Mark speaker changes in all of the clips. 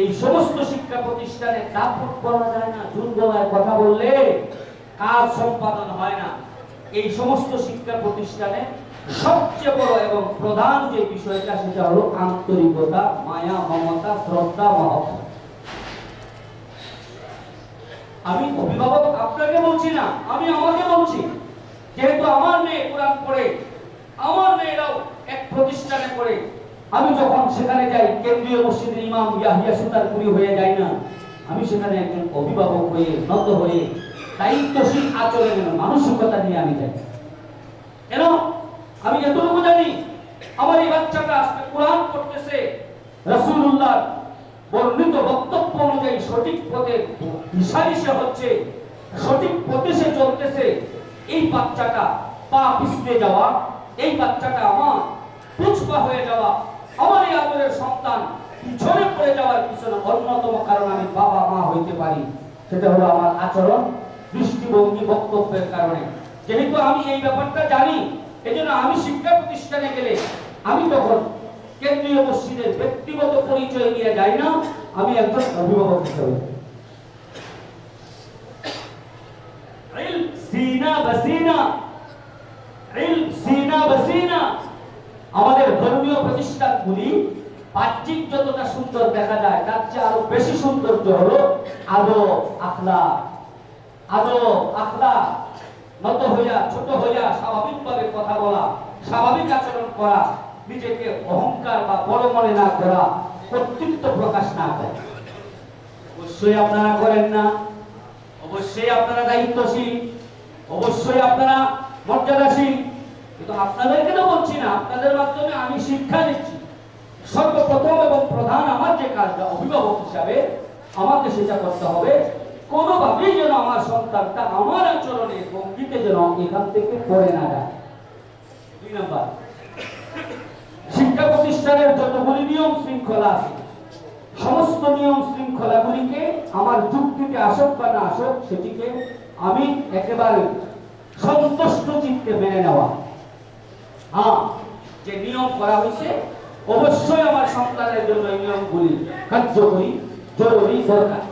Speaker 1: এই সমস্ত শিক্ষা প্রতিষ্ঠানে দাপট করা যায় না জোর গলায় কথা বললে কাজ সম্পাদন হয় না। এই সমস্ত শিক্ষা প্রতিষ্ঠানে সবচেয়ে বড় এবং প্রধান যে বিষয়টা, সেটা হলো আন্তরিকতা, মায়া, মমতা, শ্রদ্ধা মহব্বত আমি অভিভাবক, আপনাকে বলছি না, আমি আমাকে বলছি, যেহেতু আমার মেয়ে কোরআন পড়ে, আমার মেয়েরাও এক প্রতিষ্ঠানে পড়ে, আমি যখন সেখানে যাই, কেন্দ্রীয় মসজিদের ইমাম ইয়াহিয়া সুতারপুরি হয়ে যাই না। আমি সেখানে একজন অভিভাবক হয়ে নত হয়ে, দায়িত্বশীল আচরণের মানসিকতা নিয়ে আমি যাই। কেন? আমি এতটুকু জানি, আমার এই বাচ্চাটা আজকে কোরআন পড়তেছে রাসূলুল্লাহ বর্ণিত বক্তব্য অনুযায়ী সঠিক পথে দিশারি সে হচ্ছে, সঠিক পথে সে চলতেছে। এই বাচ্চাটা পা পিছলে যাওয়া, এই বাচ্চাটা আমার পুচপা হয়ে যাওয়া। আমার এই আদরের সন্তান, পিছনে পড়ে যাওয়ার পিছনে অন্যতম কারণ আমি বাবা মা হইতে পারি। সেটা হলো আমার আচরণ, দৃষ্টিভঙ্গি, বক্তব্যের কারণে। যেহেতু আমি এই ব্যাপারটা জানি, এজন্য আমি শিক্ষা প্রতিষ্ঠানে গেলে আমি তখন কেন্দ্রীয় মসজিদের ব্যক্তিগত পরিচয় নিয়ে যাই না, আমি একজন অভিভাবক হিসেবে। সিনা বাসিনা সিনা বাসিনা। আমাদের ধর্মীয় প্রতিষ্ঠানগুলি বাহ্যিক যতটা সুন্দর দেখা যায়, তার চেয়ে আরও বেশি সৌন্দর্য হলো আদব আখলা। আদব আখলা নত হইয়া, ছোট হইয়া স্বাভাবিকভাবে কথা বলা, স্বাভাবিক আচরণ করা, নিজেকে অহংকার বা বড় মনে না করা কর্তৃত্ব প্রকাশ না করা। অবশ্যই আপনারা করেন না। অবশ্যই আপনারা দায়িত্বশীল। অবশ্যই আপনারা মর্যাদাশীল। কিন্তু আপনাদেরকে তো বলছি না? আপনাদের মাধ্যমে আমি শিক্ষা দিচ্ছি। সর্বপ্রথম এবং প্রধান আমার যে কাজটা, অভিভাবক হিসাবে আমাকে সেটা করতে হবে। কোনোভাবেই যেন আমার সন্তানটা আমার আচরণে ভঙ্গিতে যেন এখান থেকে পড়ে না যায়। দুই নাম্বার। শিক্ষা প্রতিষ্ঠানের যতগুলি নিয়ম শৃঙ্খলা আছে, সমস্ত নিয়ম শৃঙ্খলাগুলিকে আমার যুক্তিতে আসক বা না আসক, সেটিকে আমি একেবারে সন্তুষ্ট চিত্তে মেনে নেওয়া। হ্যাঁ যে নিয়ম করা হয়েছে, অবশ্যই আমার সন্তানের জন্য এই নিয়মগুলি কার্যকরী, জরুরি, দরকার।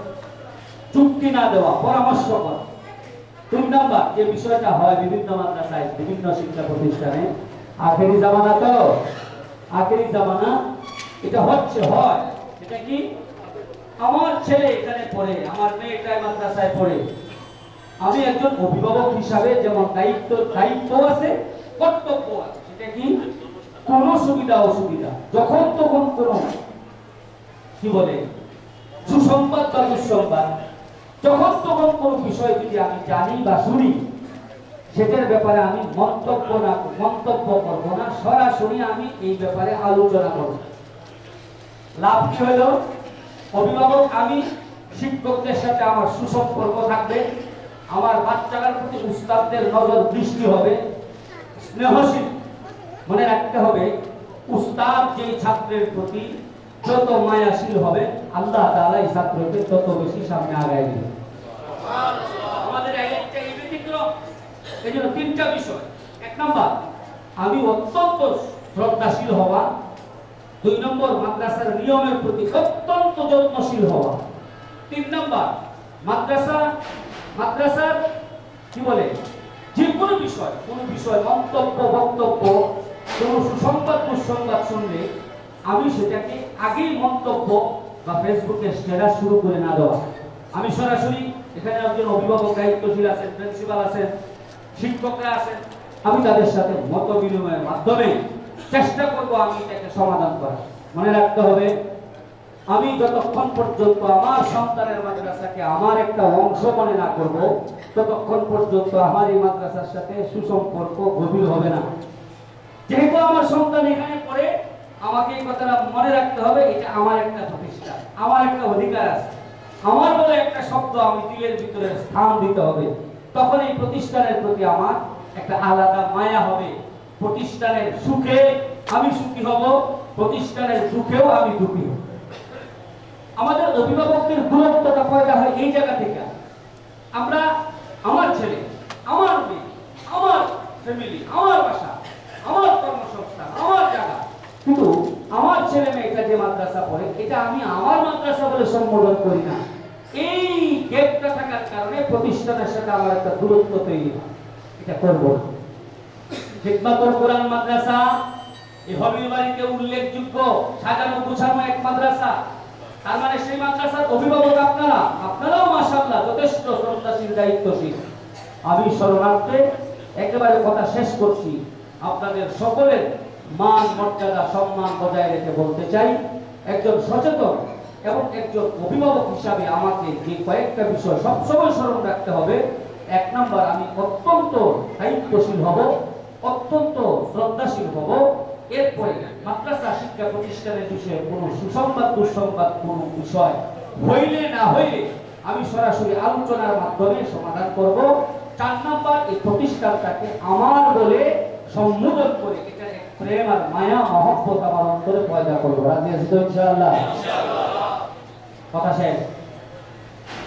Speaker 1: চুক্তি না দেওয়া, পরামর্শ করা। তিন নাম্বার, যে বিষয়টা হয় বিভিন্ন মাদ্রাসায়, বিভিন্ন শিক্ষা প্রতিষ্ঠানে, আখেরি জামানা তো, আখেরি জামানা, এটা হচ্ছে, হয়। এটা কি? আমার ছেলে এখানে পড়ে, আমার মেয়েটা মাদ্রাসায় পড়ে। আমি একজন অভিভাবক হিসাবে যেমন দায়িত্ব দায়িত্ব আছে কর্তব্য আছে, সেটা কি? কোন সুবিধা অসুবিধা। যখন তখন কোন, কি বলে? সুসংবাদ বা দুঃসংবাদ। যখন তখন কোন বিষয় যদি আমি জানি বা শুনি, সেটার ব্যাপারে আমি মন্তব্য না, মন্তব্য করব না। সরাসরি আমি এই ব্যাপারে আলোচনা করব। লাভ কি অভিভাবক, আমি শিক্ষকদের সাথে আমার সুসম্পর্ক থাকবে। আমার বাচ্চাটার প্রতি উস্তাদদের নজর দৃষ্টি হবে। স্নেহশীল। মনে রাখতে হবে, উস্তাদ যেই ছাত্রের প্রতি যত মায়াশীল হবে, আল্লাহ তাআলা এই ছাত্রকে তত বেশি সামনে আগায় দিবে। আমাদের এক একটা এই জন্য তিনটা বিষয়। এক নাম্বার, আমি অত্যন্ত শ্রদ্ধাশীল হওয়া। দুই নম্বর, মাদ্রাসার নিয়মের প্রতি অত্যন্ত যত্নশীল হওয়া। তিন নম্বর, মাদ্রাসা, মাদ্রাসার কি বলে? কোনো বিষয়, কোন বিষয় মন্তব্য, বক্তব্য, কোন সুসংবাদ দুঃসংবাদ শুনলে আমি সেটাকে আগেই মন্তব্য বা ফেসবুকে স্ট্যাটাস শুরু করে না দেওয়া। আমি সরাসরি এখানে একজন অভিভাবক, দায়িত্বশীল আছেন প্রিন্সিপাল আছেন, শিক্ষকরা আছেন, আমি তাদের সাথে মত বিনিময়ের মাধ্যমে চেষ্টা করব আমি এটাকে সমাধান করার। মনে রাখতে হবে আমি যতক্ষণ পর্যন্ত আমার সন্তানের মাদ্রাসাকে আমার একটা অংশ মনে না করব, ততক্ষণ পর্যন্ত আমার এই মাদ্রাসার সাথে সুসম্পর্ক গভীর হবে না। যেহেতু আমার সন্তান এখানে পড়ে, আমাকে এই কথাটা মনে রাখতে হবে, এটা আমার একটা প্রতিষ্ঠান, আমার একটা অধিকার আছে। আমার বলে একটা শব্দ আমি দিলের ভিতরে স্থান দিতে হবে, তখন এই প্রতিষ্ঠানের প্রতি আমার একটা আলাদা মায়া হবে। প্রতিষ্ঠানের সুখে আমি সুখী হব, প্রতিষ্ঠানের দুঃখেও আমি দুঃখী হব। আমাদের অভিভাবকদের দূরত্বটা পয়দা হয় এই জায়গা থেকে। আমরা আমার ছেলে, আমার মেয়ে, আমার ফ্যামিলি আমার বাসা, আমার কর্মসংস্থান, আমার জায়গা। কিন্তু আমার ছেলে মেয়েটা যে মাদ্রাসা পড়ে, এটা আমি আমার মাদ্রাসা বলে সম্বোধন করি না। এই গেটটা থাকার কারণে প্রতিষ্ঠানের সাথে আমার একটা দূরত্ব তৈরি হয়। এটা করব হিকমাতুল কোরআন মাদ্রাসা। এই হবির বাড়িতে উল্লেখযোগ্য, সাজানো গুছানো এক মাদ্রাসা। তার মানে সেই মাদ্রাসার অভিভাবক আপনারা? আপনারাও মাশাআল্লাহ যথেষ্ট শ্রদ্ধাশীল, দায়িত্বশীল। আমি শরণার্থে একেবারে কথা শেষ করছি। আপনাদের সকলের মান, মর্যাদা, সম্মান বজায় রেখে বলতে চাই, একজন সচেতন এবং একজন অভিভাবক হিসাবে আমাকে যে কয়েকটা বিষয় সবসময় স্মরণ রাখতে হবে, এক নম্বর, আমি অত্যন্ত দায়িত্বশীল হব, অত্যন্ত শ্রদ্ধাশীল হব, এরপরে মাদ্রাসা শিক্ষা প্রতিষ্ঠানের বিষয়ে কোনো সুসংবাদ দুঃসংবাদ কোনো বিষয় হইলে না হইলে আমি সরাসরি আলোচনার মাধ্যমে সমাধান করব। চার নাম্বার, এই প্রতিষ্ঠানটাকে আমার বলে সম্বোধন করে প্রেম আর মায়া, মহব্বত আমার অন্তরে পয়দা করব। রাজি ইনশাআল্লাহ? কথা শেষ।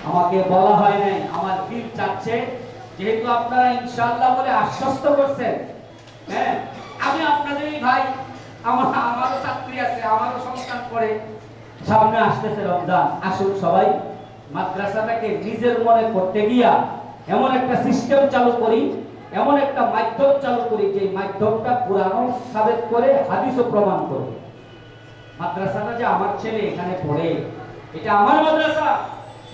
Speaker 1: আমাকে বলা হয় নাই, আমার দিল চাচ্ছে। যেহেতু আপনারা ইনশাআল্লাহ বলে আশ্বস্ত করছেন হ্যাঁ আমি আপনাদেরই ভাই আমার আমারও চাকরি আছে আমারও সংস্থান করে। সামনে আসতেছে রমজান। আসুন সবাই, মাদ্রাসাটাকে নিজের মনে করতে গিয়া এমন একটা সিস্টেম চালু করি, এমন একটা মাধ্যম চালু করি যে মাধ্যমটা পুরানো সাবেক করে, হাদিসও প্রমাণ করে। মাদ্রাসাটা যে আমার ছেলে এখানে পড়ে, এটা আমার মাদ্রাসা।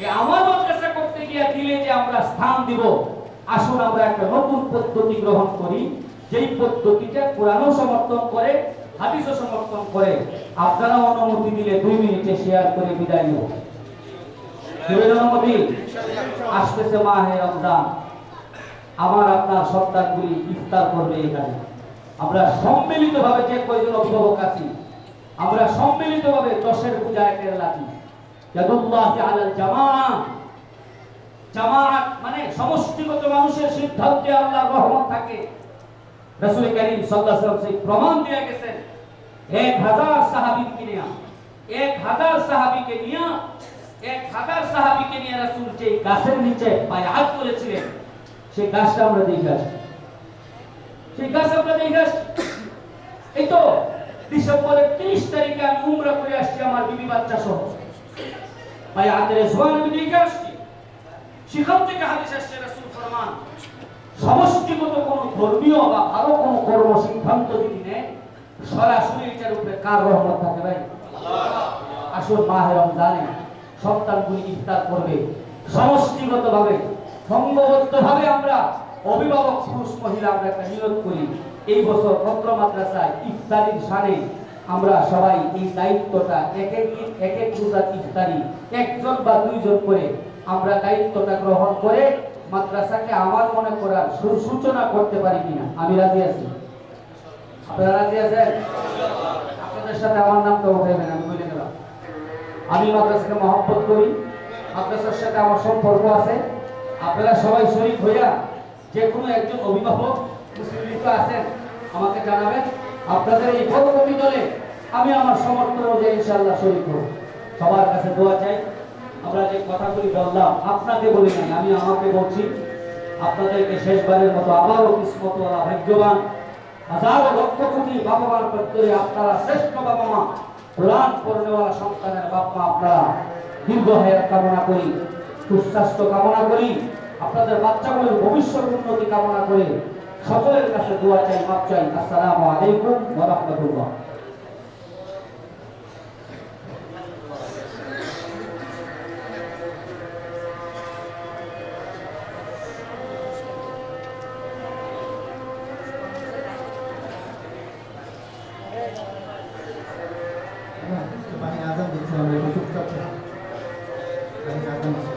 Speaker 1: এই আমার মাদ্রাসা করতে গিয়ে দিলে যে আমরা স্থান দিব, আসুন আমরা একটা নতুন পদ্ধতি গ্রহণ করি, যেই পদ্ধতিটা কোরআনও সমর্থন করে হাদিসও সমর্থন করে আপনারা অনুমতি দিলে দুই মিনিটে শেয়ার করে বিদায় নেব। অনুমতি আসতেছে মাহে রমজান। আমার আপনার সন্তানগুলি ইফতার করবে এখানে। আমরা সম্মিলিতভাবে যে কয়জন অভিভাবক আছি, আমরা সম্মিলিতভাবে দশের পূজায় কেরালাছি ইয়াদুল্লাহি আলাল জামাআ জামাআত মানে সমষ্টিগত মানুষের সিদ্ধান্তে আল্লাহর রহমত থাকে। রাসূল করিম সাল্লাল্লাহু আলাইহি ওয়াসাল্লাম প্রমাণ দিয়ে গেছেন, এক হাজার সাহাবীকে নিয়ে, এক হাজার সাহাবীকে নিয়ে, এক হাজার সাহাবীকে নিয়ে রাসূল যে গাছের নিচে বায়াত করেছিলেন, সেই গাছটা আমরা দেখে আসছি সেই গাছ আমরা দেখে আসছি এই তো ডিসেম্বরের তিরিশ তারিখে আমি উমরা করে আসছি আমার বিবি বাচ্চা সহ। আদের জোয়ান আমি দেখে আসছি। সেখান থেকে হাদিস আসছে রাসূল ফরমান সমষ্টিগত কোন ধর্মীয় বা ভালো কোন কর্ম সিদ্ধান্ত যদি নেয়, সরাসরি এটার উপরে কার রহমত থাকে ভাই? আসল মাহে রমজানে সন্তানগুলি ইফতার করবে। সমষ্টিগত ভাবে সংঘবদ্ধ ভাবে আমরা অভিভাবক পুরুষ মহিলা আমরা একটা নিয়োগ করি। এই বছর পত্র মাদ্রাসায় ইফতারির সানে আমরা সবাই এই দায়িত্বটা এক এক দিন এক এক রোজার ইফতারি, একজন বা দুইজন করে আমরা দায়িত্বটা গ্রহণ করে মাদ্রাসাকে আমার মনে করার সু- সূচনা করতে পারি কিনা? আমি রাজি আছি। আপনারা রাজি আছেন? আপনাদের সাথে আমার নামটা উঠাইবেন আমি বলে গেলাম। আমি মাদ্রাসাকে মহব্বত করি। মাদ্রাসার সাথে আমার সম্পর্ক আছে। আপনারা সবাই শরীক হইয়া যে কোনো একজন অভিভাবক মুসলিম আছেন, আমাকে জানাবেন। আপনাদের এই পরবর্তী দলে আমি আমার সমর্থন অনুযায়ী ইনশাআল্লাহ শরীক হব। সবার কাছে দোয়া চাই। আমরা যে কথাগুলি বললাম, আপনাকে বলি নাই, আমি আমাকে বলছি, আপনাদেরকে শেষবারের মতো আবারও কিসমত ভাগ্যবান, হাজারো লক্ষ কোটি বাবা মার প্রত্যয়ে আপনারা শ্রেষ্ঠ বাবা মা কোরআন পড়নেওয়ালা সন্তানের বাপ আপনারা দীর্ঘ হায়াত কামনা করি, সুস্বাস্থ্য কামনা করি, আপনাদের বাচ্চাগুলোর ভবিষ্যৎ উন্নতি কামনা করে সকলের কাছে দোয়া চাই, মাপ চাই, আসসালামু আলাইকুম ওয়া রাহমাতুল্লাহ।
Speaker 2: Terima kasih.